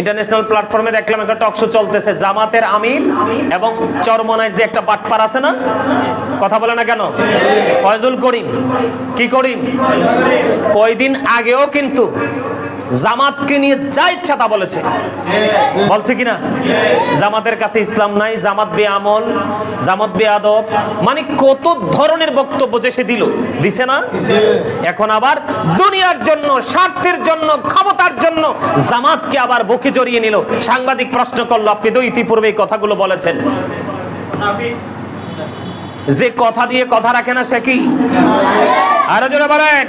International প্ল্যাটফর্মে দেখলাম একটা টক শো চলতেছে, জামাতের আমির এবং চরমনাইর যে একটা বাটপার আছে না? কথা বলে না কেন? ফয়জুল করিম। কি করিম? কয়দিন আগেও কিন্তু জামাতকে নিয়ে যা ইচ্ছা তা বলেছে। বলছে কিনা? জামাতের কাছে ইসলাম নাই, জামাত বে আমল, জামাত বে আদব। মানে কত ধরনের বক্তব্য যে সে দিল। দিছে না? এখন আবার দুনিয়ার জন্য, স্বার্থের জন্য, ক্ষমতার জন্য জামাতকে আবার বুকে জড়িয়ে নিল। সাংবাদিক প্রশ্ন করল, আপনি তো ইতিপূর্বে এই কথাগুলো বলেছেন। যে কথা দিয়ে কথা রাখে না সে কি? আরও জোরে বলেন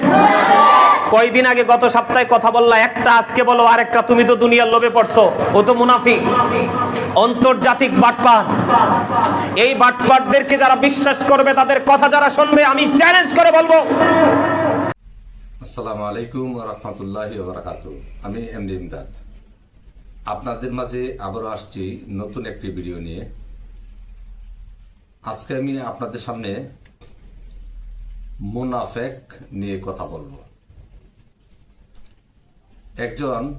কয়দিন আগে গত সপ্তাহে কথা বললা, একটা আজকে বলো, আরেকটা। তুমি তো দুনিয়ার লোভে পড়ছো, ও তো মুনাফিক। আন্তর্জাতিক বাটপাট এই বাটপাটদেরকে যারা বিশ্বাস করবে, তাদের কথা যারা শুনবে, আমি চ্যালেঞ্জ করে বলব। আসসালামু আলাইকুম রহমতুল্লাহ বারাকাতু আমি এমডি ইমদাদ। আপনাদের মাঝে আবারও আসছি নতুন একটি ভিডিও নিয়ে। আজকে আমি আপনাদের সামনে মুনাফেক নিয়ে কথা বলব। একজন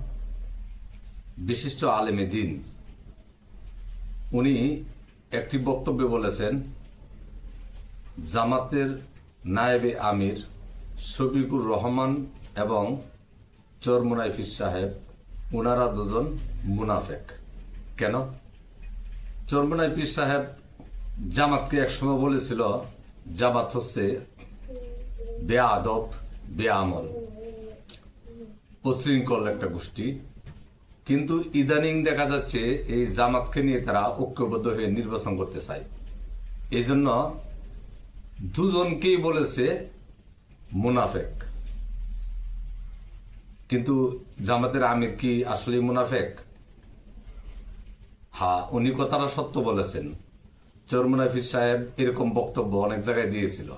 বিশিষ্ট আলেমে দিন। উনি একটি বক্তব্যে বলেছেন, জামাতের নায়েবে আমির শফিকুর রহমান এবং চরমুনাই ফিস সাহেব ওনারা দুজন মুনাফেক। কেন? চরমুনাই পীর সাহেব জামাতকে একসময় বলেছিল, জামাত হচ্ছে বে আদব উশৃঙ্খল একটা গোষ্ঠী। কিন্তু ইদানিং দেখা যাচ্ছে এই জামাতকে নিয়ে তারা ঐক্যবদ্ধ হয়ে নির্বাচন করতে চায়। এই জন্য দুজনকেই বলেছে মুনাফেক। কিন্তু জামাতের আমির কি আসলে মুনাফেক? হ্যাঁ উনি কথাটা সত্য বলেছেন। চরমুনাই পীর সাহেব এরকম বক্তব্য অনেক জায়গায় দিয়েছিল।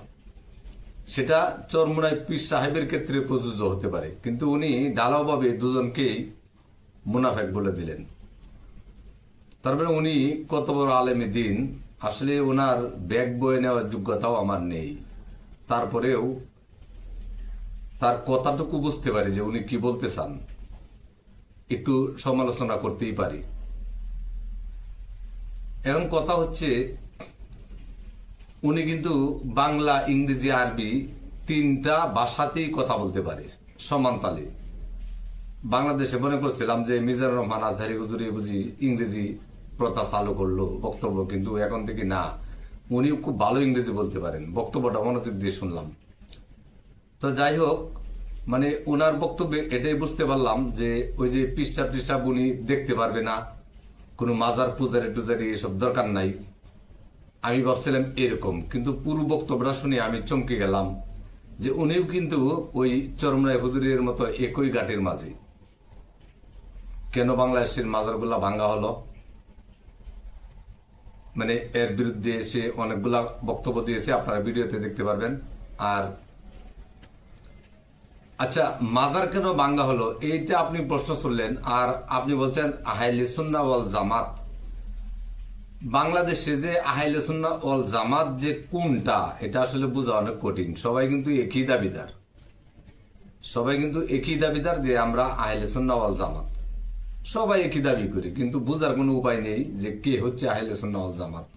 সেটা চরমুনাই পীর সাহেবের ক্ষেত্রে প্রযোজ্য হতে পারে। কিন্তু উনি ঢালাওভাবে দুজনকেই মুনাফেক বলে দিলেন। তারপরে উনি কত বড় আলেমী দিন, আসলে ওনার ব্যাগ বয়ে নেওয়ার যোগ্যতাও আমার নেই। তারপরেও তার কথাটুকু বুঝতে পারি যে উনি কি বলতে চান। একটু সমালোচনা করতেই পারি। এখন কথা হচ্ছে উনি কিন্তু বাংলা, ইংরেজি, আরবি তিনটা ভাষাতেই কথা বলতে পারে, সমান তালে। বাংলাদেশে মনে করছিলাম যে মিজানুর রহমান আজহারি হুজুরি বুঝি ইংরেজি প্রথা চালু করল, বক্তব্য কিন্তু এখন থেকে না। উনি খুব ভালো ইংরেজি বলতে পারেন, বক্তব্যটা মনোযোগ দিয়ে শুনলাম। তো যাই হোক মানে ওনার বক্তব্যে এটাই বুঝতে পারলাম যে ওই যে পৃষ্ঠা পৃষ্ঠা উনি দেখতে পারবে না, কোনো মাজার পূজারি টুজারি এসব দরকার নাই। আমি ভাবছিলাম এরকম, কিন্তু পুরো বক্তব্যটা শুনে আমি চমকে গেলাম যে উনিও কিন্তু ওই চরমরায় হুজুরের মতো একই ঘাটের মাঝে। কেন বাংলাদেশের মাজারগুলা ভাঙ্গা হলো? মানে এর বিরুদ্ধে সে অনেকগুলা বক্তব্য দিয়েছে, আপনারা ভিডিওতে দেখতে পারবেন। আর আচ্ছা মাজার কেন ভাঙ্গা হলো? এইটা আপনি প্রশ্ন শুনলেন, আর আপনি বলছেন আহাইলে সুন্না ওয়াল জামাত। বাংলাদেশে যে আহাইলে সুন্না ওয়াল জামাত যে কোনটা, এটা আসলে বোঝা অনেক কঠিন। সবাই কিন্তু একই দাবিদার। সবাই কিন্তু একই দাবিদার যে আমরা আহলে সুন্না ওয়াল জামাত। সবাই একই দাবি করি, কিন্তু বোঝার কোনো উপায় নেই যে কে হচ্ছে আহলে সুন্না ওয়াল জামাত।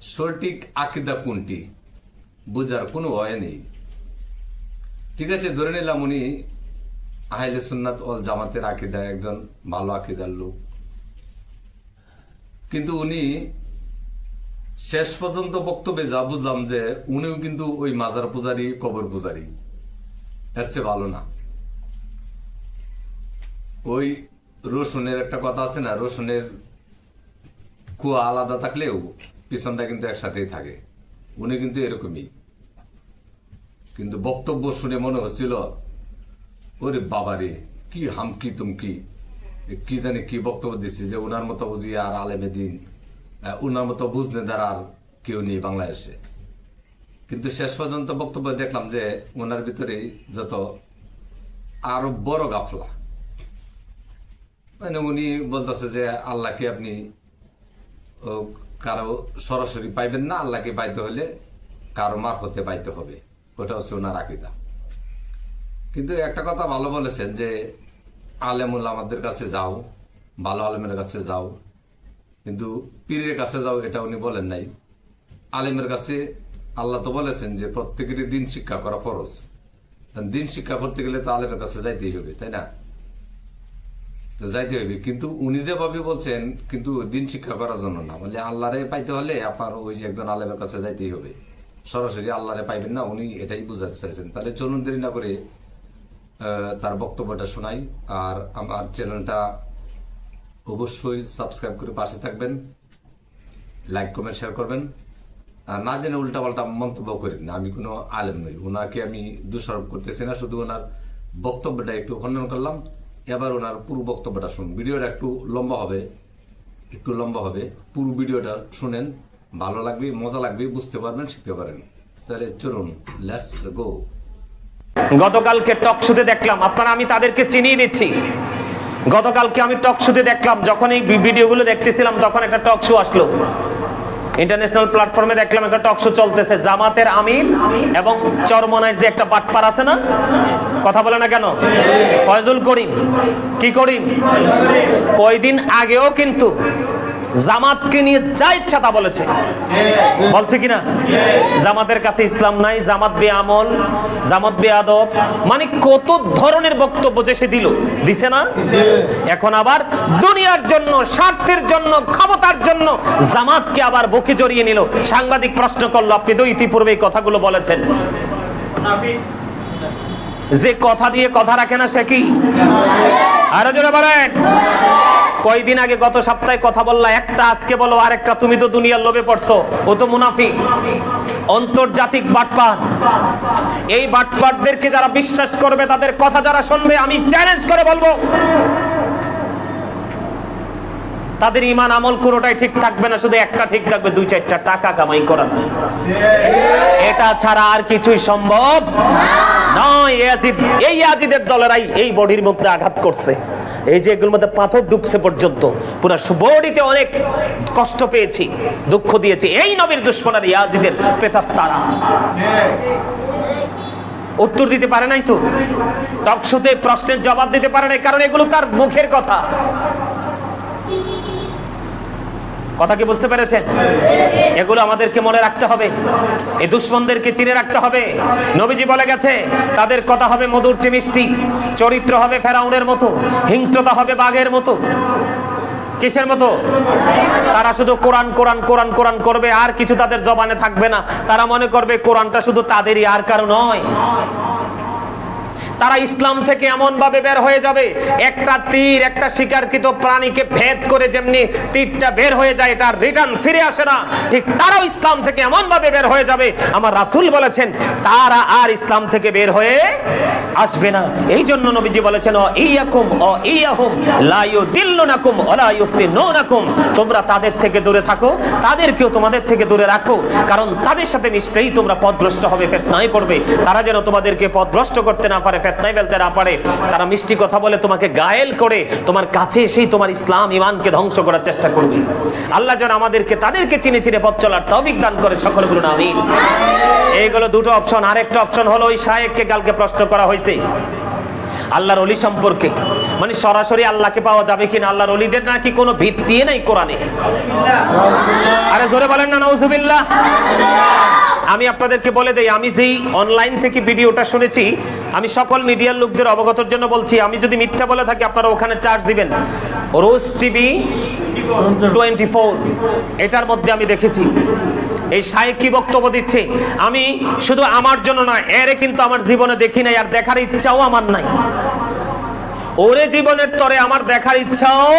সঠিক আকিদা কোনটি, বোঝার কোনো ভয় নেই। ঠিক আছে, ধরে নিলাম উনি আহলে সুন্নাত ওয়াল জামাতের আকিদা, একজন ভালো আকিদার লোক। কিন্তু উনি শেষ পর্যন্ত বক্তব্যে যা বুঝলাম যে উনিও কিন্তু ওই মাজার পূজারি কবর পূজারি এর চেয়ে ভালো না। ওই রসুনের একটা কথা আছে না, রসুনের কুয়া আলাদা থাকলেও পিছনটা কিন্তু একসাথেই থাকে। উনি কিন্তু এরকমই। কিন্তু বক্তব্য শুনে মনে হচ্ছিল, ওরে বাবারে, কি হামকি তুমকি কি জানি কি বক্তব্য দিচ্ছে যে ওনার মতো বুঝি আর আলেমে দিন ওনার মতো বুঝনে দ্বারা আর কেউ নেই বাংলাদেশে। কিন্তু শেষ পর্যন্ত বক্তব্য দেখলাম যে ওনার ভিতরে যত আরও বড় গাফলা। মানে উনি বলতেছে যে আল্লাহকে আপনি কারও সরাসরি পাইবেন না, আল্লাহকে পাইতে হলে কারও মার মারফতে পাইতে হবে। ওটা হচ্ছে ওনার আকিদা। কিন্তু একটা কথা ভালো বলেছেন যে আলেমুল আমাদের কাছে যাও, ভালো আলেমের কাছে যাও, কিন্তু পীরের কাছে যাও এটা উনি বলেন নাই। আলেমের কাছে আল্লাহ তো বলেছেন যে প্রত্যেকেরই দিন শিক্ষা করা ফরজ। দিন শিক্ষা করতে গেলে তো আলেমের কাছে যাইতেই হবে, তাই না? তো যাইতে হবে। কিন্তু উনি যেভাবে বলছেন, কিন্তু দিন শিক্ষা করার জন্য না। বলে আল্লাহরে পাইতে হলে আপনার ওই যে একজন আলেমের কাছে যাইতেই হবে। সরাসরি আল্লাহরে পাইবেন না, উনি এটাই বুঝাতে চাইছেন। তাহলে চলুন দেরি না করে তার বক্তব্যটা শোনাই। আর আমার চ্যানেলটা অবশ্যই সাবস্ক্রাইব করে পাশে থাকবেন, লাইক, কমেন্ট, শেয়ার করবেন। আর না জেনে উল্টাপাল্টা মন্তব্য করেন না, আমি কোনো আলেম নই। ওনাকে আমি দোষারোপ করতেছি না, শুধু ওনার বক্তব্যটা একটু খণ্ডন করলাম। এবার ওনার পুরো বক্তব্যটা শুনুন। ভিডিওটা একটু লম্বা হবে, একটু লম্বা হবে। পুরো ভিডিওটা শুনেন, ভালো লাগবে, মজা লাগবে, বুঝতে পারবেন, শিখতে পারেন তাহলে চলুন লেটস গো গতকালকে টক শুতে দেখলাম, আপনারা আমি তাদেরকে চিনিয়ে দিচ্ছি গতকালকে আমি টক শুতে দেখলাম, যখন এই ভিডিওগুলো দেখতেছিলাম, তখন একটা টক শো আসলো। ইন্টারন্যাশনাল প্ল্যাটফর্মে দেখলাম একটা টক শো চলতেছে, জামাতের আমির এবং চরমনাইর যে একটা বাটপার আছে না? কথা বলে না কেন? ফয়জুল করিম। কি করিম? কয়দিন আগেও কিন্তু জামাতকে নিয়ে যা ইচ্ছা তা বলেছে। বলছে কিনা? জামাতের কাছে ইসলাম নাই, জামাত বে আমল, জামাত বে আদব। মানে কত ধরনের বক্তব্য যে সে দিল। দিছে না? এখন আবার দুনিয়ার জন্য, স্বার্থের জন্য, ক্ষমতার জন্য জামাতকে আবার বুকে জড়িয়ে নিল। সাংবাদিক প্রশ্ন করল, আপনি তো ইতিপূর্বে এই কথাগুলো বলেছেন। যে কথা দিয়ে কথা রাখে না সে কি? আরও জোরে বলেন। কয়দিন আগে গত সপ্তাহে কথা বললা, একটা আজকে বলো আর একটা তুমি তো দুনিয়ার লোভে পড়ছো, ও তো মুনাফি আন্তর্জাতিক বাটপাট এই বাটপাটদেরকে যারা বিশ্বাস করবে, তাদের কথা যারা শুনবে, আমি চ্যালেঞ্জ করে বলব। তাদের ইমান আমল কোনোটাই ঠিক থাকবে না, শুধু একটা ঠিক থাকবে, দুই চারটা টাকা কামাই করা এটা ছাড়া আর কিছুই সম্ভব উত্তর দিতে পারে নাই তো? টকশোতে প্রশ্নের জবাব দিতে পারে নাই, কারণ এগুলো তার মুখের কথা। কথা কি বুঝতে পেরেছেন? এগুলো আমাদেরকে মনে রাখতে হবে। এই দুশ্মনদেরকে চিনে রাখতে হবে। নবীজি বলে গেছে, তাদের কথা হবে মধুর চেয়ে মিষ্টি, চরিত্র হবে ফেরাউনের মতো, হিংস্রতা হবে বাঘের মতো। কিসের মতো? তারা শুধু কোরআন কোরআন কোরআন কোরআন করবে, আর কিছু তাদের জবানে থাকবে না। তারা মনে করবে, কোরআনটা শুধু তাদেরই, আর কারও নয়। তারা ইসলাম থেকে এমন ভাবে বের হয়ে যাবে, একটা তীর, একটা শিকারকৃত প্রাণীকে ভেদ করে যেমনি তীরটা বের হয়ে যায়, এটা রিটার্ন ফিরে আসে না। ঠিক তারাও ইসলাম থেকে এমন ভাবে বের হয়ে যাবে, আমার রাসূল বলেছেন, তারা আর ইসলাম থেকে বের হয়ে আসবে না। এই জন্য নবীজি বলেছেন ও ইয়াকুম ও ইয়াহুম, লা ইউদিল্লুনাকুম ওয়া লা ইফতিনুনাকুম তোমরা তাদের থেকে দূরে থাকো, তাদেরকেও তোমাদের থেকে দূরে রাখো, কারণ তাদের সাথে মিশতেই তোমরা পথভ্রষ্ট হবে, ফেতনায় পড়বে। তারা যেন তোমাদেরকে পথভ্রষ্ট করতে না পারে ফেতনায় ফেলতে না পারে। তারা মিষ্টি কথা বলে, তোমাকে গায়েল করে, তোমার কাছে এসেই তোমার ইসলাম ইমানকে ধ্বংস করার চেষ্টা করবে। আল্লাহ যেন আমাদেরকে, তাদেরকে চিনে চিনে পথ চলার তবিক দান করে সকলগুলো না আমিন এইগুলো দুটো অপশন আরেকটা অপশন হলো ওই সাহেবকে কালকে প্রশ্ন করা হয়েছে। আল্লাহর অলি সম্পর্কে। মানে সরাসরি আল্লাহকে পাওয়া যাবে কিনা আল্লাহর অলিদের নাকি কোনো ভিত্তি নাই কোরআনে? আরে জোরে বলেন না নাউজুবিল্লাহ। আমি আপনাদেরকে বলে দেই আমি যেই অনলাইন থেকে ভিডিওটা শুনেছি আমি সকল মিডিয়ার লোকদের অবগতর জন্য বলছি আমি যদি মিথ্যা বলে থাকি আপনারা ওখানে চার্জ দিবেন। রোজ টিভি টোয়েন্টি ফোর এটার মধ্যে আমি দেখেছি। এই সাহেব কি বক্তব্য দিচ্ছে? আমি শুধু আমার জন্য নয়, এরে কিন্তু আমার জীবনে দেখি নাই আর দেখার ইচ্ছাও আমার নাই। ওরে জীবনের তরে আমার দেখার ইচ্ছাও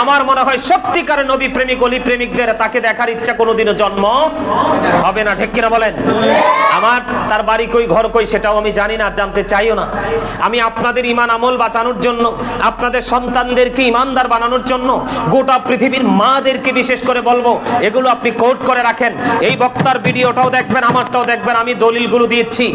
আমার মনে হয় সত্যিকার নবী প্রেমিক, অলি প্রেমিকদের, তাকে দেখার ইচ্ছা কোনোদিনও জন্ম হবে না। ঠিক কিনা বলেন? আমার, তার বাড়ি কই, ঘর কই, সেটাও আমি জানি না জানতে চাইও না। আমি আপনাদের ইমান আমল বাঁচানোর জন্য, আপনাদের সন্তানদেরকে ইমানদার বানানোর জন্য, গোটা পৃথিবীর মাদেরকে বিশেষ করে বলব, এগুলো আপনি কোট করে রাখেন। এই বক্তার ভিডিওটাও দেখবেন, আমারটাও দেখবেন, আমি দলিলগুলো দিয়েছি।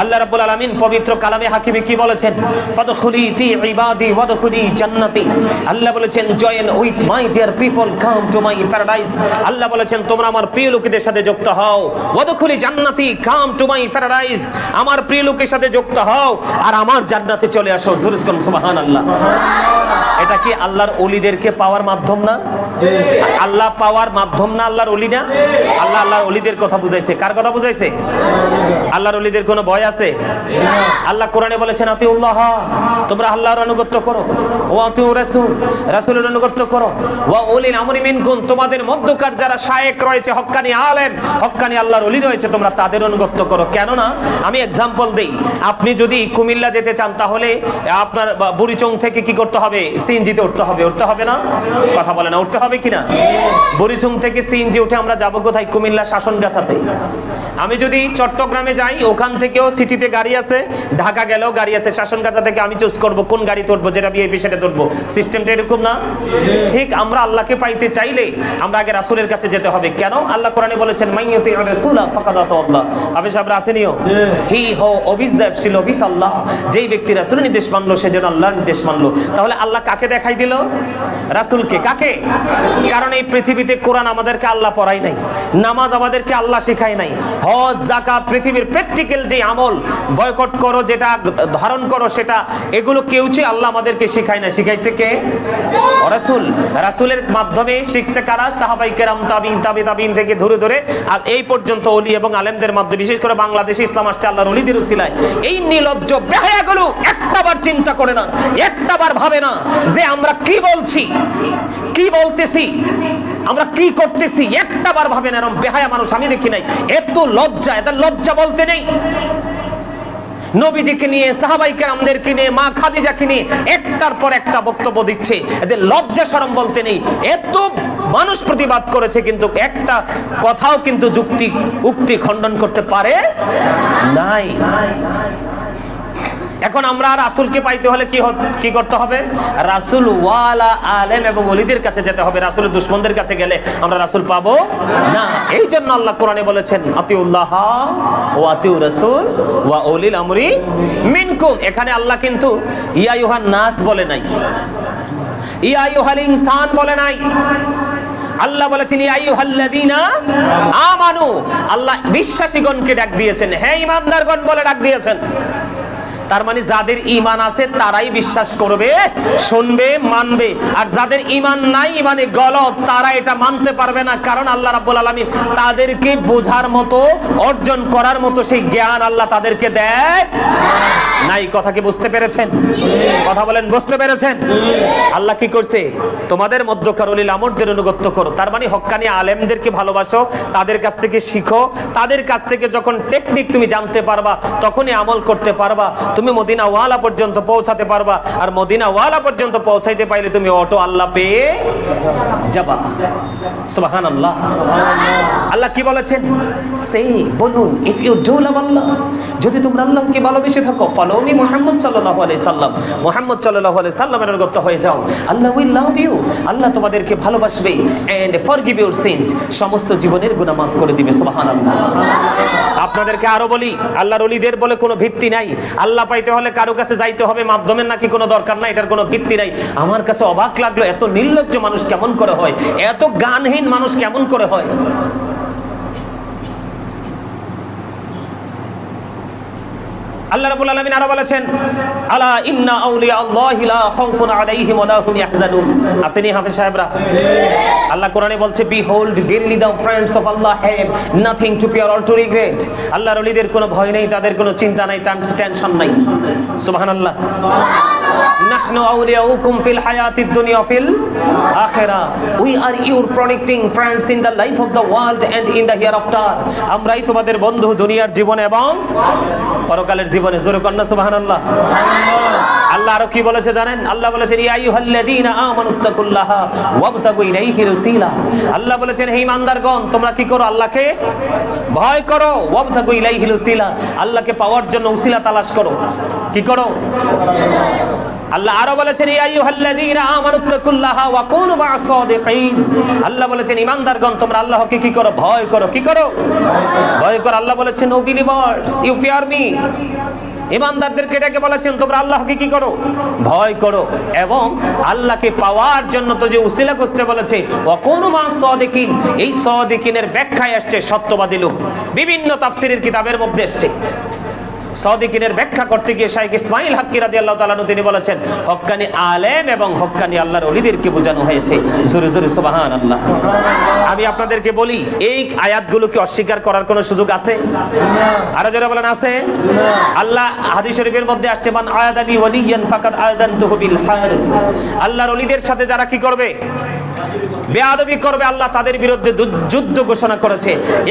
আল্লাহ রাব্বুল আলামিন পবিত্র কালামে হাকিমে কি বলেছেন? ফাদখুলি ফি ইবাদি ওয়াদখুলি জান্নাতি। আল্লাহ বলেছেন, join with my dear people, come to my paradise. আল্লাহ বলেছেন, তোমরা আমার প্রিয় লোকেদের সাথে যুক্ত হও। ওয়াদখুলি জান্নাতি, কাম টু মাই প্যারাডাইস। আমার প্রিয় লোকের সাথে যুক্ত হও আর আমার জান্নাতে চলে আসো। জুরুস সুবহানাল্লাহ। এটা কি আল্লাহর অলিদেরকে পাওয়ার মাধ্যম না? আল্লাহ পাওয়ার মাধ্যম না আল্লাহর অলি না? আল্লাহ আল্লাহর অলিদের কথা বুঝাইছে। কার কথা বুঝাইছে? আল্লাহর অলিদের কোনো ভয় আছে? আল্লাহ কোরআনে বলেছেন, আতিউল্লাহ, তোমরা আল্লাহর আনুগত্য করো। ও আতিউ রাসূল, রাসূলের আনুগত্য করো। ওয়া উলিল আমরি মিনকুম, তোমাদের মধ্যকার যারা শায়েক রয়েছে, হক্কানি আলেম, হক্কানি আল্লাহর অলি রয়েছে, তোমরা তাদের আনুগত্য করো। কেন না আমি এক্সাম্পল দেই, আপনি যদি কুমিল্লা যেতে চান, তাহলে আপনার বুড়িচং থেকে কি করতে হবে? সিএনজিতে উঠতে হবে। উঠতে হবে না? কথা বলে না, উঠতে হবে কিনা? বুড়িচং থেকে সিএনজি উঠে আমরা যাব কোথায়? কুমিল্লা শাসন গাছাতে আমি যদি চট্টগ্রামে যাই, ওখান থেকেও সিটিতে গাড়ি আছে ঢাকা গেলেও গাড়ি আছে। শাসন গাছা থেকে আমি চুজ করব কোন গাড়ি তুলবো যেটা বিএপি সেটা তুলবো। সিস্টেমটা এরকম না? ঠিক আমরা আল্লাহকে পাইতে চাইলে আমরা আগে রাসূলের কাছে যেতে হবে। কেন? আল্লাহ কোরআনে বলেছেন মাইয়াতি রাসূলা ফাকাদ আল্লাহ। হাফেজ সাহেব আসেনিও হি হো অবিস দেবশীল অবিস আল্লাহ যেই ব্যক্তি রাসূলের নির্দেশ মানলো সে যেন আল্লাহর নির্দেশ মানলো। তাহলে আল্লাহ কাকে দেখাই দিল? রাসূলকে। কাকে? কারণ এই পৃথিবীতে কোরআন আমাদেরকে আল্লাহ পড়াই নাই নামাজ আমাদেরকে আল্লাহ শেখায় নাই। হজ জাকাত পৃথিবীর প্র্যাকটিক্যাল যে আমল, বয়কট করো যেটা, ধারণ করো সেটা, এগুলো কেউ চেয়ে আল্লাহ আমাদেরকে শিখায় না। শিখাইছে কে? রাসূল। রাসূলের মাধ্যমে শিখছে কারা? সাহাবাই কেরাম তাবিন তাবি তাবিন থেকে ধরে ধরে। আর এই পর্যন্ত অলি এবং আলেমদের মাধ্যমে বিশেষ করে বাংলাদেশে ইসলাম আসছে আল্লাহর অলিদের উসিলায়। এই নির্লজ্জ বেহায়াগুলো একটাবার চিন্তা করে না, একটাবার ভাবে না যে আমরা কি বলছি, কি বলতেছি। আমরা কি করতেছি? একটাবার ভাবে না এরকম বেহায়া মানুষ, আমি দেখি নাই। এত লজ্জা এত লজ্জা বলতে নেই। নবীজিকে নিয়ে সাহাবাইকে আমাদেরকে নিয়ে, মা খাদিজাকে নিয়ে একটার পর একটা বক্তব্য দিচ্ছে। এদের লজ্জা সরম বলতে নেই। এত মানুষ প্রতিবাদ করেছে, কিন্তু একটা কথাও কিন্তু যুক্তি, উক্তি খণ্ডন করতে পারে নাই। এখন আমরা রাসূলকে পাইতে হলে কি কি করতে হবে? রাসূল ওয়ালা আলেম এবং অলিদের কাছে যেতে হবে। রাসূলের দুশমনদের কাছে গেলে আমরা রাসূল পাবো না। এই জন্য আল্লাহ কোরআনে বলেছেন, আতিউল্লাহ ও আতিউ রাসূল ওয়া উলিল আমরি মিনকুম। এখানে আল্লাহ কিন্তু ইয়া ইউহান নাস বলে নাই। ইয়া ইউহাল ইনসান বলে নাই। আল্লাহ বলেছেন আমানু। আল্লাহ বিশ্বাসীগণকে ডাক দিয়েছেন। হে ইমানদারগণ, বলে ডাক দিয়েছেন। তার মানে যাদের ইমান আছে তারাই বিশ্বাস করবে, শুনবে, মানবে। আর যাদের ইমান নাই মানে গলত, তারা এটা মানতে পারবে না। কারণ আল্লাহ রাব্বুল আলামিন তাদেরকে বোঝার মতো, অর্জন করার মতো সেই জ্ঞান আল্লাহ তাদেরকে দেয় নাই। কথা কি বুঝতে পেরেছেন? কথা বলেন, বুঝতে পেরেছেন? আল্লাহ কি করছে? তোমাদের মধ্যকার অলিল আমরদের অনুগত্য করো। তার মানে হক্কানি আলেমদেরকে ভালোবাসো, তাদের কাছ থেকে শিখো। তাদের কাছ থেকে যখন টেকনিক তুমি জানতে পারবা, তখনই আমল করতে পারবা। তুমি মদিনা ওয়ালা পর্যন্ত পৌঁছাতে পারবা। আর মদিনা ওয়ালা পর্যন্ত পৌঁছাইতে পাইলে তুমি অটো আল্লাহ পেয়ে যাবা। আল্লাহ কি বলেছেন? সেই বলুন if you do love Allah যদি তোমরা আল্লাহকে ভালোবেসে থাকো ফলো মি সাল্লাম। সাল্লামের অনুগত হয়ে যাও। আল্লাহ উইল লাভ ইউ আল্লাহ তোমাদেরকে ভালোবাসবে ইউর সিনস সমস্ত জীবনের গুনাহ মাফ করে দিবে আপনাদেরকে আরও বলি, আল্লাহর বলে কোনো ভিত্তি নাই। আল্লাহ পাইতে হলে কারও কাছে যাইতে হবে, মাধ্যমের নাকি কোনো দরকার নাই, এটার কোনো ভিত্তি নাই। আমার কাছে অবাক লাগল, এত নির্লজ্জ মানুষ কেমন করে হয়? এত গানহীন মানুষ কেমন করে হয়? আল্লাহ রাব্বুল আলামিন আরও বলেছেন, আলা ইন্না আউলিয়া আল্লাহি লা খাউফুন আলাইহিম ওয়া হুম ইয়াহজানুন। আসেনি হাফেজ সাহেবরা, আল্লাহ কোরআনে বলছে behold Allah have nothing to fear or to regret. আল্লাহর ওলিদের কোনো ভয় নেই, তাদের কোনো চিন্তা নাই টেনশন নাই। সুবহানাল্লাহ। নাহনু আউলিয়াউকুম ফিল হায়াতিদ দুনিয়া ফিল আখিরা। We are friends in life of the world and in hereafter আমরাই তোমাদের বন্ধু দুনিয়ার জীবন এবং পরকালের জীবনে জোরে কন্যা সুবাহ আল্লাহ আরও কি বলেছে জানেন? আল্লাহ বলেছেন আল্লাহ বলেছেন, হে ইমানদারগণ, তোমরা কি করো? আল্লাহকে ভয় করো। ওয়াবতাগু ইলাইহি রুসিলা। আল্লাহকে পাওয়ার জন্য উসিলা তালাশ করো। কি করো? আল্লাহ আরও বলেছেন আল্লাহ বলেছেন, ইমানদারগণ, তোমরা আল্লাহকে কি করো? ভয় করো, কি করো? ভয় করো। আল্লাহ বলেছেন O believers you fear me ইমানদারদেরকে এটাকে বলেছেন, তোমরা আল্লাহকে কি করো? ভয় করো। এবং আল্লাহকে পাওয়ার জন্য তো যে উসিলা করতে বলেছে অকোনো মা সদিকিন। এই সদিকিনের ব্যাখ্যায় আসছে সত্যবাদী লোক। বিভিন্ন তাফসিরের কিতাবের মধ্যে এসছে। সদিকিনের ব্যাখ্যা করতে গিয়ে শাইখ ইসমাইল হাক্কি রাদি আল্লাহ তালানু তিনি বলেছেন, হক্কানি আলেম এবং হক্কানি আল্লাহর অলিদেরকে বোঝানো হয়েছে। জোরে জোরে সুবাহান আল্লাহ আমি আপনাদেরকে বলি, এই আয়াতগুলোকে অস্বীকার করার কোনো সুযোগ আছে? আরও যারা বলেন, আছে? আল্লাহ হাদিস শরীফের মধ্যে আসছে, মান আয়াদানি ওয়ালিয়ান ফাকাদ আয়াদানতুহু বিল হারব আল্লাহর অলিদের সাথে যারা কি করবে? বেয়াদবি করবে, আল্লাহ তাদের বিরুদ্ধে যুদ্ধ ঘোষণা করেছে।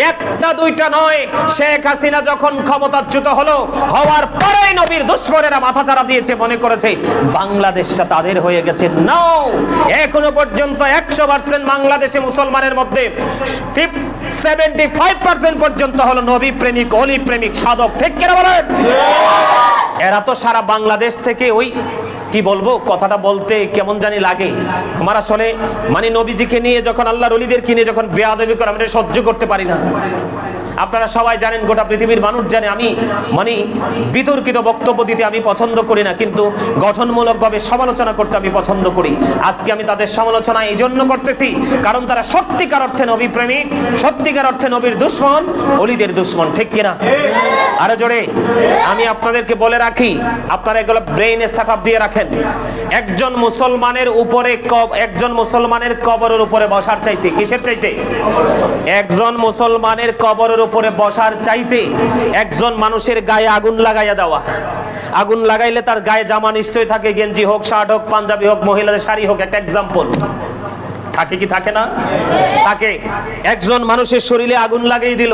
একটা, দুইটা নয়, শেখ হাসিনা যখন ক্ষমতাচ্যুত হলো হওয়ার পরেই নবীর দুশ্মনেরা মাথা চারা দিয়েছে মনে করেছে বাংলাদেশটা তাদের হয়ে গেছে। নাও এখনও পর্যন্ত একশো পার্সেন্ট বাংলাদেশে মুসলমানের মধ্যে সেভেন্টি ফাইভ পার্সেন্ট পর্যন্ত হলো নবী প্রেমিক অলি প্রেমিক সাধক। ঠিক কিনা বলেন? এরা তো সারা বাংলাদেশ থেকে ওই কি বলব? কথাটা বলতে কেমন জানি লাগে। আমার আসলে মানে নবীজিকে নিয়ে যখন আল্লাহর অলিদেরকে নিয়ে যখন বেয়াদবি করে আমি সহ্য করতে পারি না। আপনারা সবাই জানেন, গোটা পৃথিবীর মানুষ জানে, আমি মানে বিতর্কিত বক্তব্য দিতে আমি পছন্দ করি না, কিন্তু গঠনমূলকভাবে সমালোচনা করতে আমি পছন্দ করি। আজকে আমি তাদের সমালোচনা এই জন্য করতেছি, কারণ তারা সত্যিকার অর্থে নবী প্রেমিক, সত্যিকার অর্থে নবীর দুশ্মন, অলিদের দুশ্মন, ঠিক কিনা? আরও জোরে, আমি আপনাদেরকে বলে রাখি, আপনারা এগুলো ব্রেইনে সেট দিয়ে রাখেন। একজন মুসলমানের উপরে একজন মুসলমানের কবরের উপরে বসার চাইতে, কিসের চাইতে? একজন মুসলমানের কবরের উপরে বসার চাইতে একজন মানুষের গায়ে আগুন লাগাইয়া দেওয়া। আগুন লাগাইলে তার গায়ে জামা নিশ্চয়ই থাকে, গেঞ্জি হোক, শার্ট হোক, পাঞ্জাবি হোক, মহিলাদের শাড়ি হোক, একটা এক্সাম্পল থাকে কি থাকে না? তাকে একজন মানুষের শরীরে আগুন লাগিয়ে দিল।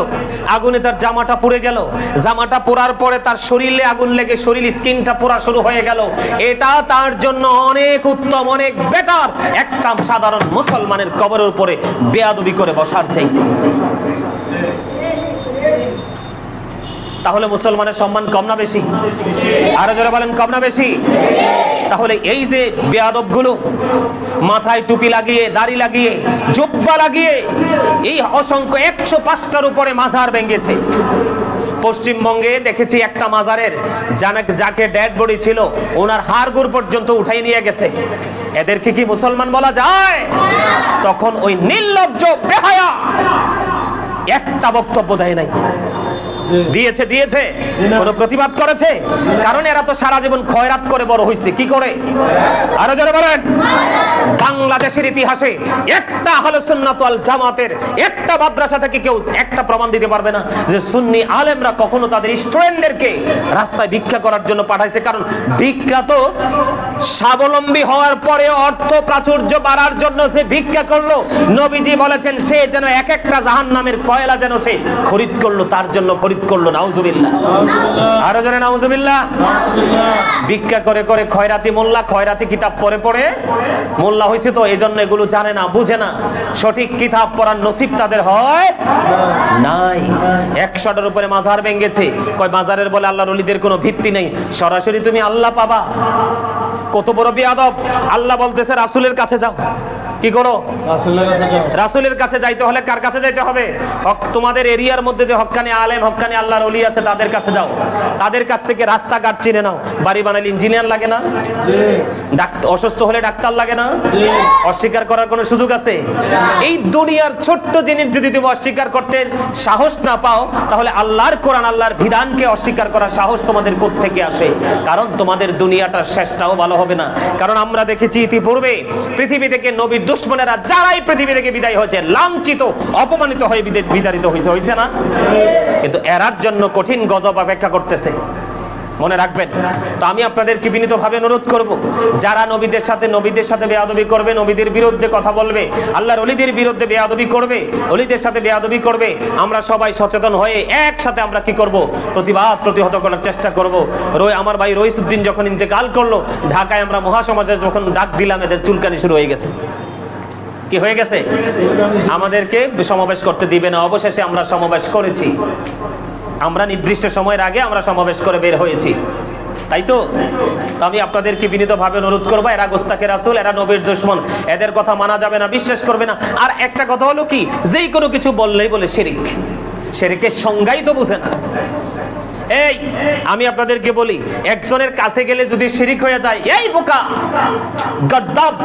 আগুনে তার জামাটা পুড়ে গেল। জামাটা পোড়ার পরে তার শরীরে আগুন লেগে শরীর স্কিনটা পোড়া শুরু হয়ে গেল। এটা তার জন্য অনেক উত্তম, অনেক বেটার একটা সাধারণ মুসলমানের কবরের উপরে বেয়াদবি করে বসার চাইতে। তাহলে মুসলমানের সম্মান কম না বেশি? আরও যারা বলেন, কম না বেশি? তাহলে এই যে বেয়াদবগুলো মাথায় টুপি লাগিয়ে, দাড়ি লাগিয়ে, জুব্বা লাগিয়ে, এই অসংখ্য একশো পাঁচটার উপরে মাজার ভেঙেছে। পশ্চিমবঙ্গে দেখেছি একটা মাজারের জানাক- যাকে ডেড বডি ছিল, ওনার হাড়গুড় পর্যন্ত উঠাই নিয়ে গেছে। এদেরকে কি মুসলমান বলা যায়? তখন ওই নির্লজ্জ বেহায়া একটা বক্তব্য দেয় নাই। দিয়েছে দিয়েছে। কোন প্রতিবাদ করেছে? কারণ এরা তো সারা জীবন খয়রাত করে বড় হয়েছে কি করে? আরও জোরে বলেন। বাংলাদেশের ইতিহাসে একটা আহলে সুন্নাত ওয়াল জামাতের একটা মাদ্রাসা থেকে কেউ একটা প্রমাণ দিতে পারবে না যে সুন্নি আলেমরা কখনো তাদের স্টুডেন্টদেরকে রাস্তায় ভিক্ষা করার জন্য পাঠাইছে। কারণ ভিক্ষা তো স্বাবলম্বী হওয়ার পরে অর্থ প্রাচুর্য বাড়ার জন্য সে ভিক্ষা করল। নবীজি বলেছেন সে যেন এক একটা জাহান নামের কয়লা যেন সে খরিদ করল তার জন্য খরিদ করল, নাউজুবিল্লাহ। আরও জনে নাউজুবিল্লাহ। ভিক্ষা করে করে খয়রাতি মোল্লা, খয়রাতি কিতাব পড়ে পড়ে মোল্লা হয়েছে তো এই জন্য এগুলো জানে না, বুঝে না। সঠিক কিতাব পড়ার নসিব তাদের হয় নাই। একশোটার উপরে মাজার ভেঙেছে। কয়, মাজারের বলে আল্লাহর অলিদের কোনো ভিত্তি নেই। সরাসরি তুমি আল্লাহ পাবা। কত বড় বিয়াদব। আল্লাহ বলতেছে, রাসুলের কাছে যাও। কি করো? রাসূলের কাছে যাইতে হলে কার কাছে যাইতে হবে? হক তোমাদের এরিয়ার মধ্যে যে হক্কানি আলেম হক্কানি আল্লাহর অলি আছে তাদের কাছে যাও। তাদের কাছ থেকে রাস্তাঘাট চিনে নাও। বাড়ি বানাইলে ইঞ্জিনিয়ার লাগে না? অসুস্থ হলে ডাক্তার লাগে না? অস্বীকার করার কোনো সুযোগ আছে? এই দুনিয়ার ছোট্ট জিনিস যদি তুমি অস্বীকার করতে সাহস না পাও তাহলে আল্লাহর কোরআন আল্লাহর বিধানকে অস্বীকার করার সাহস তোমাদের থেকে আসে? কারণ তোমাদের দুনিয়াটার শেষটাও ভালো হবে না। কারণ আমরা দেখেছি ইতিপূর্বে পৃথিবী থেকে নবীর দুশ্মনেরা যারাই পৃথিবী থেকে বিদায় হয়েছে, লাঞ্ছিত, অপমানিত হয়ে বিদে- বিতাড়িত হয়েছে হয়েছে না? কিন্তু এরার জন্য কঠিন গজব অপেক্ষা করতেছে। মনে রাখবেন, তো আমি আপনাদেরকে বিনীতভাবে অনুরোধ করব, যারা নবীদের সাথে নবীদের সাথে বেয়াদবি করবে, নবীদের বিরুদ্ধে কথা বলবে, আল্লাহর অলিদের বিরুদ্ধে বেয়াদবি করবে, অলিদের সাথে বেয়াদবি করবে, আমরা সবাই সচেতন হয়ে একসাথে আমরা কি করব? প্রতিবাদ প্রতিহত করার চেষ্টা করব। রই আমার ভাই রইসুদ্দিন যখন ইন্তেকাল করল, ঢাকায় আমরা মহাসমাজে যখন ডাক দিলাম, এদের চুলকানি শুরু হয়ে গেছে। কি হয়ে গেছে? আমাদেরকে সমাবেশ করতে দিবে না। অবশেষে আমরা সমাবেশ করেছি। আমরা নির্দিষ্ট সময়ের আগে আমরা সমাবেশ করে বের হয়েছি। তাই তো? আমি আপনাদেরকে বিনীতভাবে অনুরোধ করব, এরা গোস্তাকে রাসুল, এরা নবীর দুশ্মন। এদের কথা মানা যাবে না, বিশ্বাস করবে না। আর একটা কথা হলো কি? যেই কোনো কিছু বললেই বলে শিরিক। শিরিকের সংজ্ঞাই তো বুঝে না। এই, আমি আপনাদেরকে বলি, একজনের কাছে গেলে যদি শিরিক হয়ে যায়, এই বোকা গদ্দাব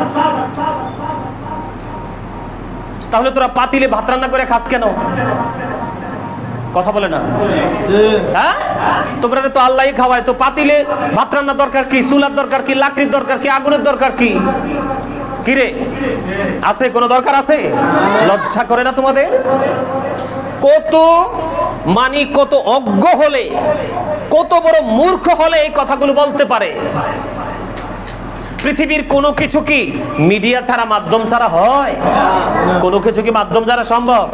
তাহলে তোরা পাতিলে ভাত রান্না করে খাস কেন? কথা বলে না। হ্যাঁ? তোমরা তো আল্লাহ খাওয়ায়, তো পাতিলে ভাত রান্না দরকার কি? চুলার দরকার কি? লাকড়ির দরকার কি? আগুনের দরকার কি? কিরে আছে? কোনো দরকার আছে? লজ্জা করে না তোমাদের? কত মানি, কত অজ্ঞ হলে, কত বড় মূর্খ হলে এই কথাগুলো বলতে পারে। পৃথিবীর কোনো কিছু কি মিডিয়া ছাড়া মাধ্যম ছাড়া হয়? কোনো কিছু কি মাধ্যম ছাড়া সম্ভব?